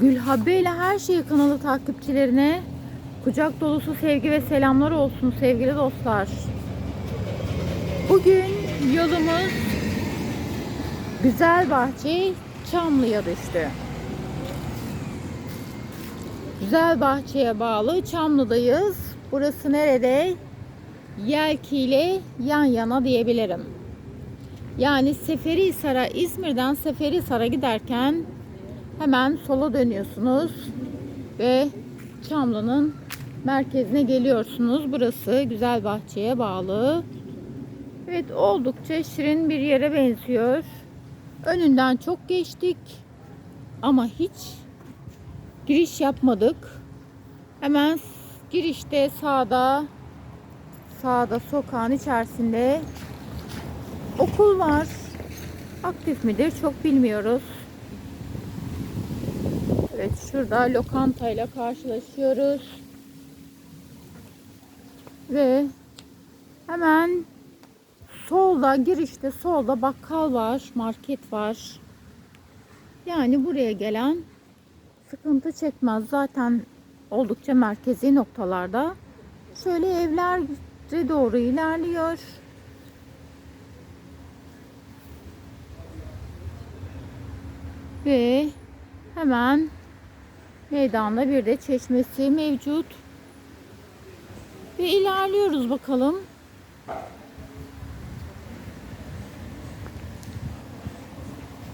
Gülhabbe ile her şey kanalı takipçilerine kucak dolusu sevgi ve selamlar olsun sevgili dostlar. Bugün yolumuz Güzelbahçe Çamlı'ya düştü. Güzelbahçe'ye bağlı Çamlı'dayız. Burası nerede? Yelki ile yan yana diyebilirim. Yani Seferihisar'a İzmir'den Seferihisar'a giderken hemen sola dönüyorsunuz ve Çamlı'nın merkezine geliyorsunuz. Burası Güzelbahçe'ye bağlı. Evet oldukça şirin bir yere benziyor. Önünden çok geçtik ama hiç giriş yapmadık. Hemen girişte sağda sağda sokağın içerisinde okul var. Aktif midir çok bilmiyoruz. Evet şurada lokantayla karşılaşıyoruz. Ve hemen solda girişte solda bakkal var, market var. Yani buraya gelen sıkıntı çekmez. Zaten oldukça merkezi noktalarda. Şöyle evlere doğru ilerliyor. Ve hemen meydanda bir de çeşmesi mevcut. Ve ilerliyoruz bakalım.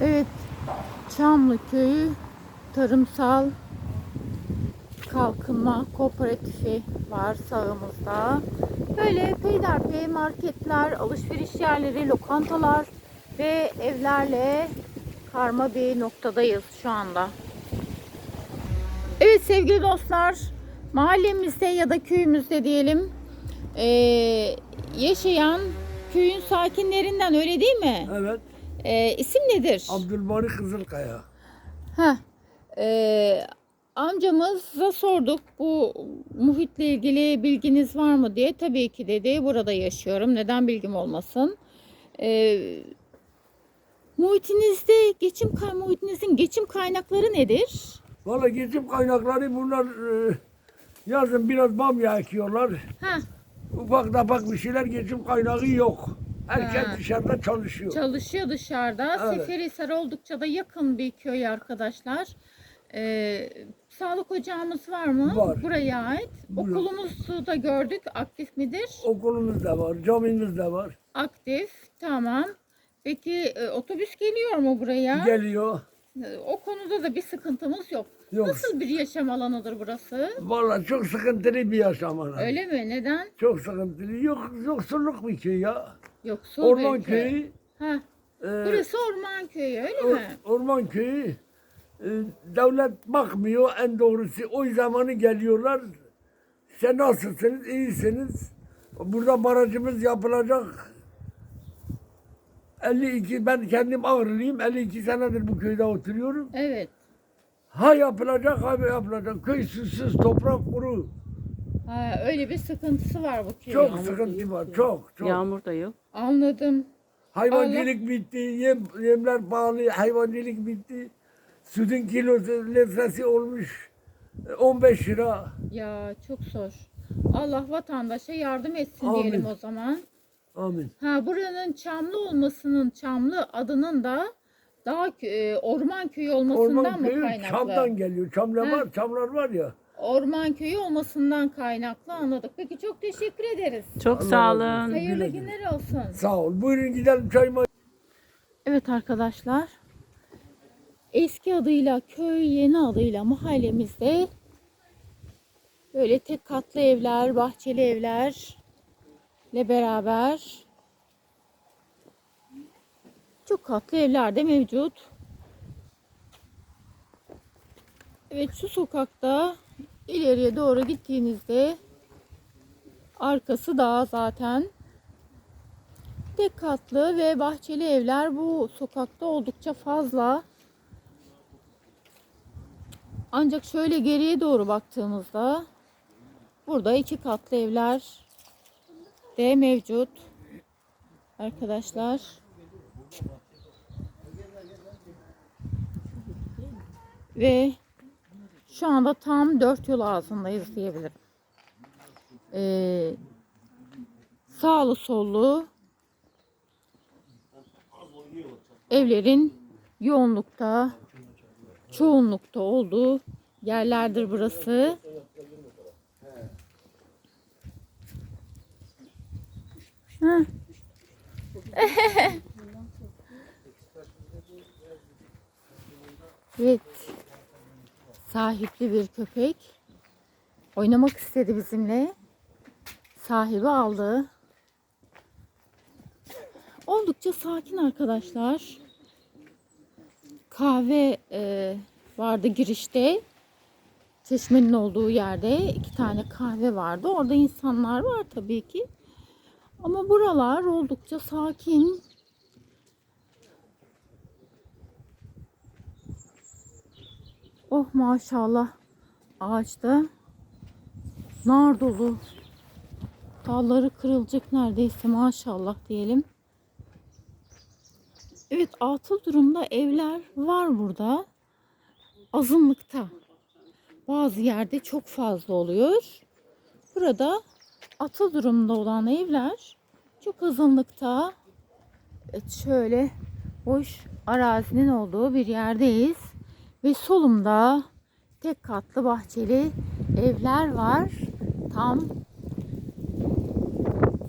Evet, Çamlı Köyü Tarımsal Kalkınma Kooperatifi var sağımızda. Böyle peyderpey marketler, alışveriş yerleri, lokantalar ve evlerle karma bir noktadayız şu anda. Evet sevgili dostlar, mahallemizde ya da köyümüzde diyelim eee, yaşayan köyün sakinlerinden öyle değil mi? Evet. Eee isim nedir? Abdülbari Kızılkaya. Heh, eee, amcamıza sorduk bu muhitle ilgili bilginiz var mı diye. Tabii ki dedi. Burada yaşıyorum. Neden bilgim olmasın? Eee muhitinizde geçim muhitinizin geçim kaynakları nedir? Valla geçim kaynakları bunlar e, yazın biraz bamya ekiyorlar. Heh, Ufak tefek bir şeyler geçim kaynağı yok. Herkes Ha. dışarıda çalışıyor. çalışıyor dışarıda. Evet. Seferihisar oldukça da yakın bir köy arkadaşlar. Eee, sağlık ocağımız var mı? Var. Buraya ait. Okulumuzu da gördük. Aktif midir? Okulumuz da var, camimiz de var. Aktif. Tamam. Peki e, otobüs geliyor mu buraya? Geliyor. O konuda da bir sıkıntımız yok. Yok. Nasıl bir yaşam alanıdır burası? Valla çok sıkıntılı bir yaşam ana. Öyle mi? Neden? Çok sıkıntılı. Yok, yoksulluk bir köy ya. Yoksul Orman bir köy. köyü. Ha, e, burası orman köyü öyle or- mi? orman köyü. E, devlet bakmıyor en doğrusu. O zamanı geliyorlar. Sen nasılsınız? İyisiniz. Burada barajımız yapılacak. 52 ben kendim ağırlıyım. 52 senedir bu köyde oturuyorum. Evet. Ha yapılacak ha yapılacak. Köy susuz, toprak kuru. Ha, öyle bir sıkıntısı var bu köyün. Çok sıkıntı var. Çok çok. Yağmur da yok. Anladım. Hayvancılık bitti. Yem, yemler pahalı. Hayvancılık bitti. Sütün kilosu litresi olmuş e, 15 lira. Ya çok zor. Allah vatandaşa yardım etsin Amin. diyelim o zaman. Amin. Ha buranın Çamlı olmasının Çamlı adının da daha e, orman köyü olmasından Orman mı köyü kaynaklı? Çam'dan geliyor. Çamlar Ha. var, Çamlar var ya. Orman köyü olmasından kaynaklı anladık. Peki çok teşekkür ederiz. Çok Allah sağ olun. olsun. Hayırlı güle güle. günler olsun. Sağ ol. Buyurun gidelim çayma. Evet arkadaşlar. Eski adıyla köy, yeni adıyla mahallemizde böyle tek katlı evler, bahçeli evlerle beraber çok katlı evler de mevcut. Evet şu sokakta ileriye doğru gittiğinizde arkası dağ zaten. Tek katlı ve bahçeli evler bu sokakta oldukça fazla. Ancak şöyle geriye doğru baktığımızda burada iki katlı evler de mevcut. Arkadaşlar. Ve Şu anda tam dört yol ağzındayız diyebilirim. Ee, sağlı sollu evlerin yoğunlukta, çoğunlukta olduğu yerlerdir burası. Heh. evet. Sahipli bir köpek. Oynamak istedi bizimle. Sahibi aldı. Oldukça sakin arkadaşlar. Kahve e, vardı girişte. Çeşmenin olduğu yerde iki tane kahve vardı. Orada insanlar var tabii ki. Ama buralar oldukça sakin. Oh maşallah. Ağaçta nar dolu. Dalları kırılacak neredeyse maşallah diyelim. Evet atıl durumda evler var burada. Azınlıkta. Bazı yerde çok fazla oluyor. Burada atıl durumda olan evler çok azınlıkta. Evet şöyle boş arazinin olduğu bir yerdeyiz. Ve solumda tek katlı bahçeli evler var. Tam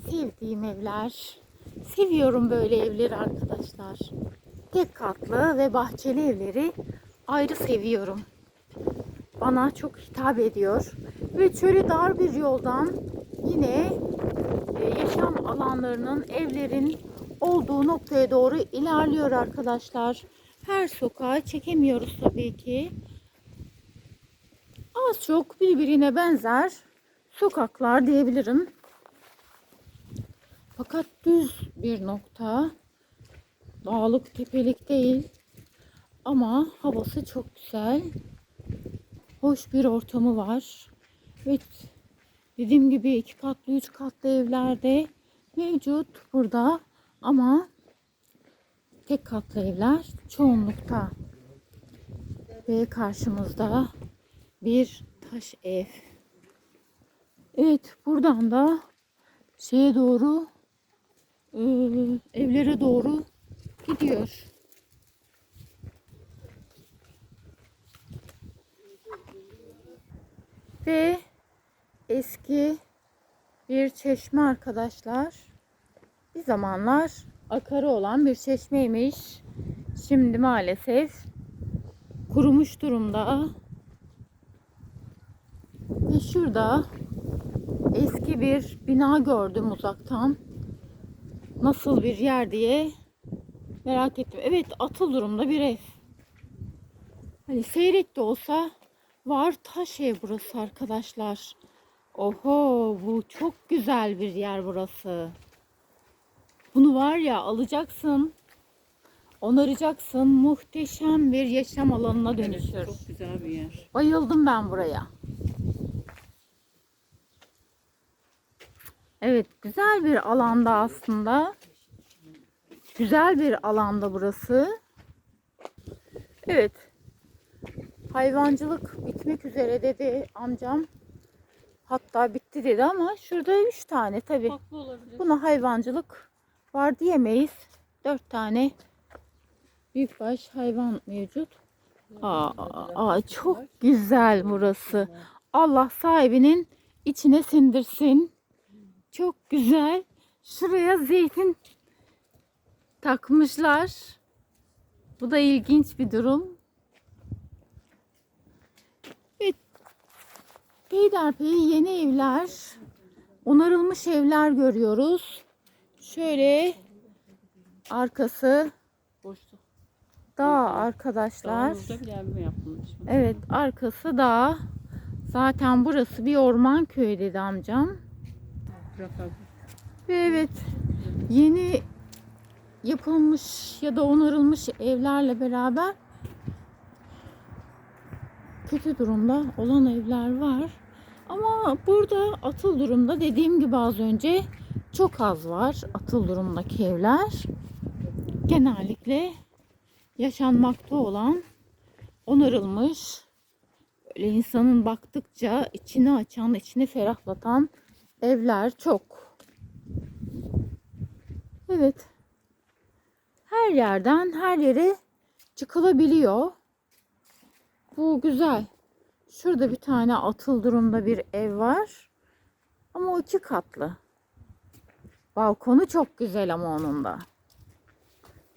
sevdiğim evler. Seviyorum böyle evleri arkadaşlar. Tek katlı ve bahçeli evleri ayrı seviyorum. Bana çok hitap ediyor. Ve şöyle dar bir yoldan yine e, yaşam alanlarının, evlerin olduğu noktaya doğru ilerliyor arkadaşlar. Her sokağı çekemiyoruz tabii ki. Az çok birbirine benzer sokaklar diyebilirim. Fakat düz bir nokta. Dağlık tepelik değil. Ama havası çok güzel. Hoş bir ortamı var. Evet. Dediğim gibi iki katlı, üç katlı evlerde mevcut burada. Ama tek katlı evler çoğunlukta. Ve karşımızda bir taş ev. Evet buradan da şeye doğru e, evlere doğru gidiyor. Ve eski bir çeşme arkadaşlar. Bir zamanlar akarı olan bir çeşmeymiş. Şimdi maalesef kurumuş durumda. Ve şurada eski bir bina gördüm uzaktan. Nasıl bir yer diye merak ettim. Evet atıl durumda bir ev. Hani seyrek de olsa var taş ev burası arkadaşlar. Oho bu çok güzel bir yer burası. Bunu var ya alacaksın. Onaracaksın. Muhteşem bir yaşam alanına dönüşür. Çok güzel bir yer. Bayıldım ben buraya. Evet, güzel bir alanda aslında. Güzel bir alanda burası. Evet. Hayvancılık bitmek üzere dedi amcam. Hatta bitti dedi ama şurada üç tane tabii. Haklı olabilir. Buna hayvancılık var diyemeyiz. Dört tane büyükbaş hayvan mevcut. Aa, aa, çok güzel burası. Allah sahibinin içine sindirsin. Çok güzel. Şuraya zeytin takmışlar. Bu da ilginç bir durum. Peyderpey yeni evler, onarılmış evler görüyoruz. Şöyle arkası Boşluk. dağ arkadaşlar. Evet arkası dağ. Zaten burası bir orman köyü dedi amcam. Ve evet yeni yapılmış ya da onarılmış evlerle beraber kötü durumda olan evler var. Ama burada atıl durumda dediğim gibi az önce çok az var atıl durumdaki evler. Genellikle yaşanmakta olan onarılmış Böyle insanın baktıkça içini açan, içini ferahlatan evler çok. Evet. Her yerden her yere çıkılabiliyor. Bu güzel. Şurada bir tane atıl durumda bir ev var. Ama o iki katlı. Balkonu çok güzel ama onun da.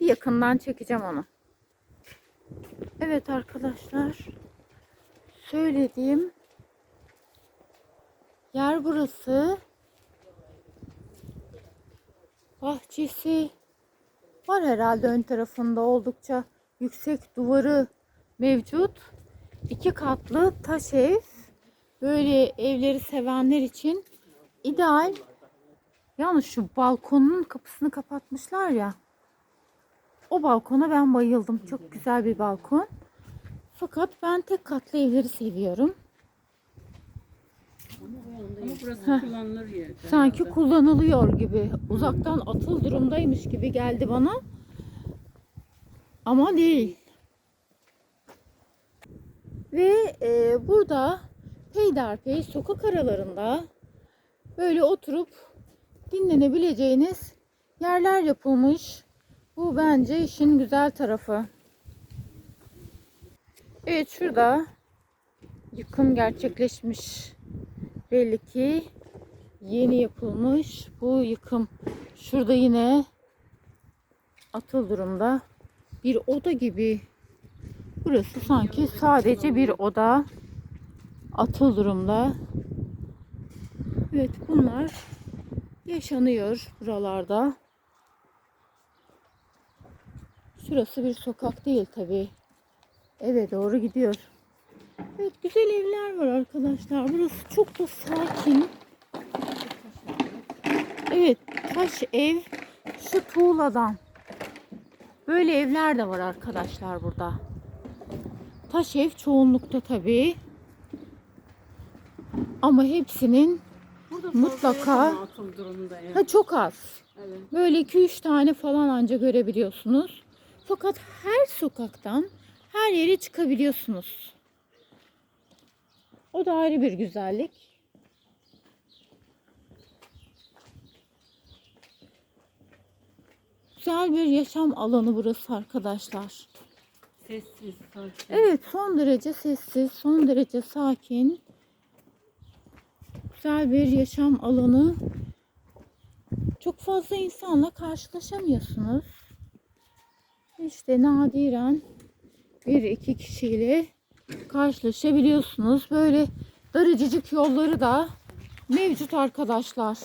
Bir yakından çekeceğim onu. Evet arkadaşlar. Söylediğim yer burası. Bahçesi var herhalde ön tarafında oldukça yüksek duvarı mevcut. İki katlı taş ev. Böyle evleri sevenler için ideal. Yalnız şu balkonun kapısını kapatmışlar ya. O balkona ben bayıldım. Çok güzel bir balkon. Fakat ben tek katlı evleri seviyorum. Ama burası kullanılır yer. Sanki herhalde. kullanılıyor gibi. Uzaktan atıl durumdaymış gibi geldi bana. Ama değil. Ve e, burada peyderpey sokak aralarında böyle oturup dinlenebileceğiniz yerler yapılmış. Bu bence işin güzel tarafı. Evet şurada yıkım gerçekleşmiş. Belli ki yeni yapılmış bu yıkım. Şurada yine atıl durumda bir oda gibi. Burası sanki sadece bir oda. Atıl durumda. Evet bunlar yaşanıyor buralarda. Şurası bir sokak değil tabi. Eve doğru gidiyor. Evet güzel evler var arkadaşlar. Burası çok da sakin. Evet taş ev şu tuğladan. Böyle evler de var arkadaşlar burada. Taş ev çoğunlukta tabii. Ama hepsinin Burada mutlaka- ev. ha, çok az. Evet. Böyle 2-3 tane falan anca görebiliyorsunuz. Fakat her sokaktan her yere çıkabiliyorsunuz. O da ayrı bir güzellik. Güzel bir yaşam alanı burası arkadaşlar. Sessiz, sakin. Evet son derece sessiz, son derece sakin. Güzel bir yaşam alanı. Çok fazla insanla karşılaşamıyorsunuz. İşte nadiren bir iki kişiyle karşılaşabiliyorsunuz. Böyle darıcıcık yolları da mevcut arkadaşlar.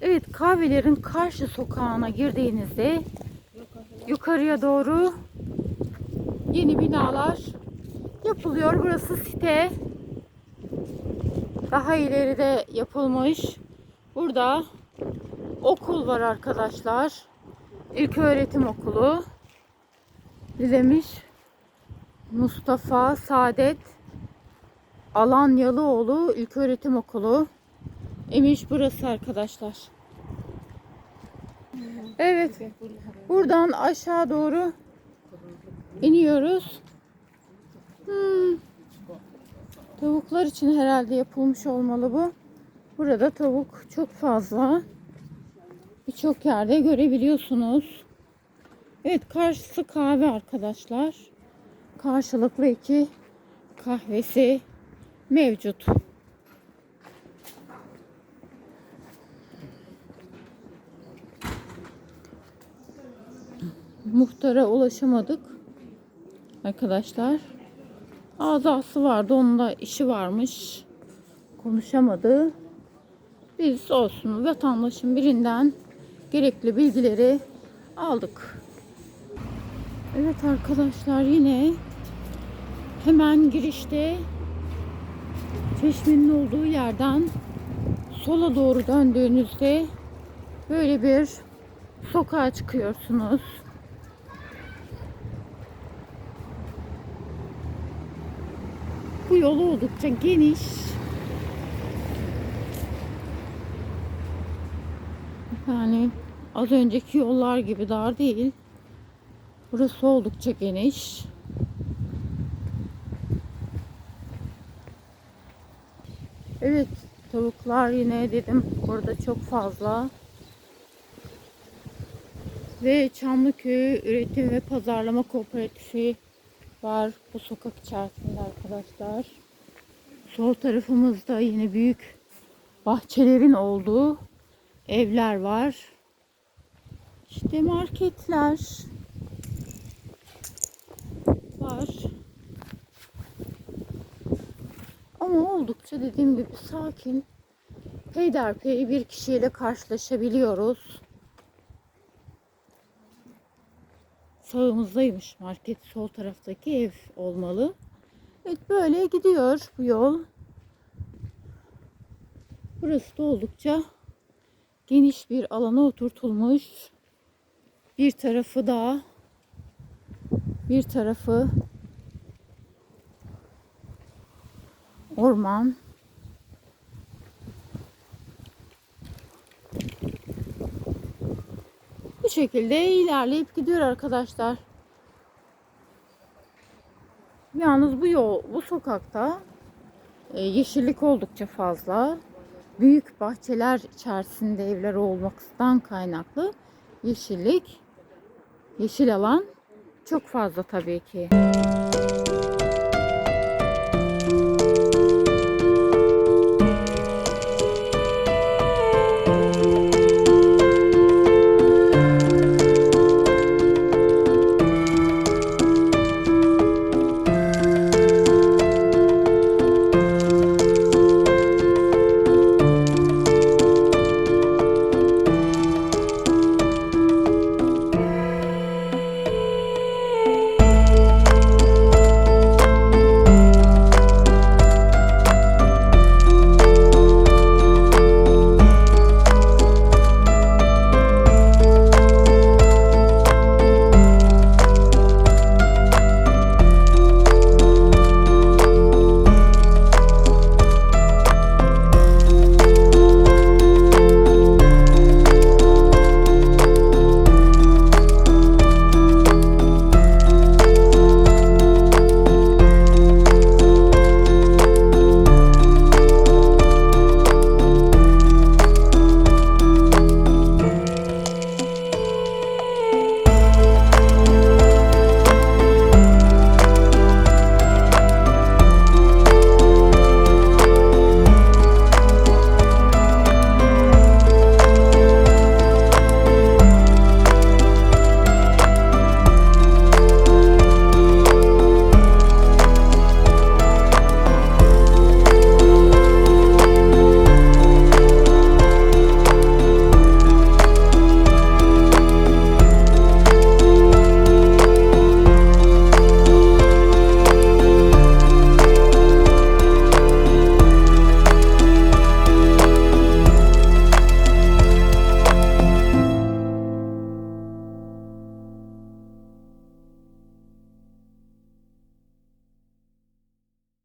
Evet kahvelerin karşı sokağına girdiğinizde yukarıya doğru yeni binalar yapılıyor. Burası site. Daha ileride yapılmış. Burada okul var arkadaşlar. İlköğretim okulu. Dilemiş Mustafa Saadet Alanyalıoğlu İlköğretim Okulu. Emiş burası arkadaşlar. Evet. Buradan aşağı doğru iniyoruz. Hmm. Tavuklar için herhalde yapılmış olmalı bu. Burada tavuk çok fazla. Birçok yerde görebiliyorsunuz. Evet karşısı kahve arkadaşlar. Karşılıklı iki kahvesi mevcut. Muhtara ulaşamadık. Arkadaşlar. Azası vardı. Onun da işi varmış. Konuşamadı. Biz olsun vatandaşın birinden gerekli bilgileri aldık. Evet arkadaşlar yine hemen girişte çeşmenin olduğu yerden sola doğru döndüğünüzde böyle bir sokağa çıkıyorsunuz. yolu oldukça geniş. Yani az önceki yollar gibi dar değil. Burası oldukça geniş. Evet tavuklar yine dedim burada çok fazla. Ve Çamlıköy Üretim ve Pazarlama Kooperatifi var bu sokak içerisinde arkadaşlar. Sol tarafımızda yine büyük bahçelerin olduğu evler var. İşte marketler var. Ama oldukça dediğim gibi sakin. Peyderpey bir kişiyle karşılaşabiliyoruz. Sağımızdaymış market. Sol taraftaki ev olmalı. Evet böyle gidiyor bu yol. Burası da oldukça geniş bir alana oturtulmuş. Bir tarafı da bir tarafı orman. Bu şekilde ilerleyip gidiyor arkadaşlar. Yalnız bu yol, bu sokakta e, yeşillik oldukça fazla. Büyük bahçeler içerisinde evler olmaktan kaynaklı yeşillik, yeşil alan çok fazla tabii ki.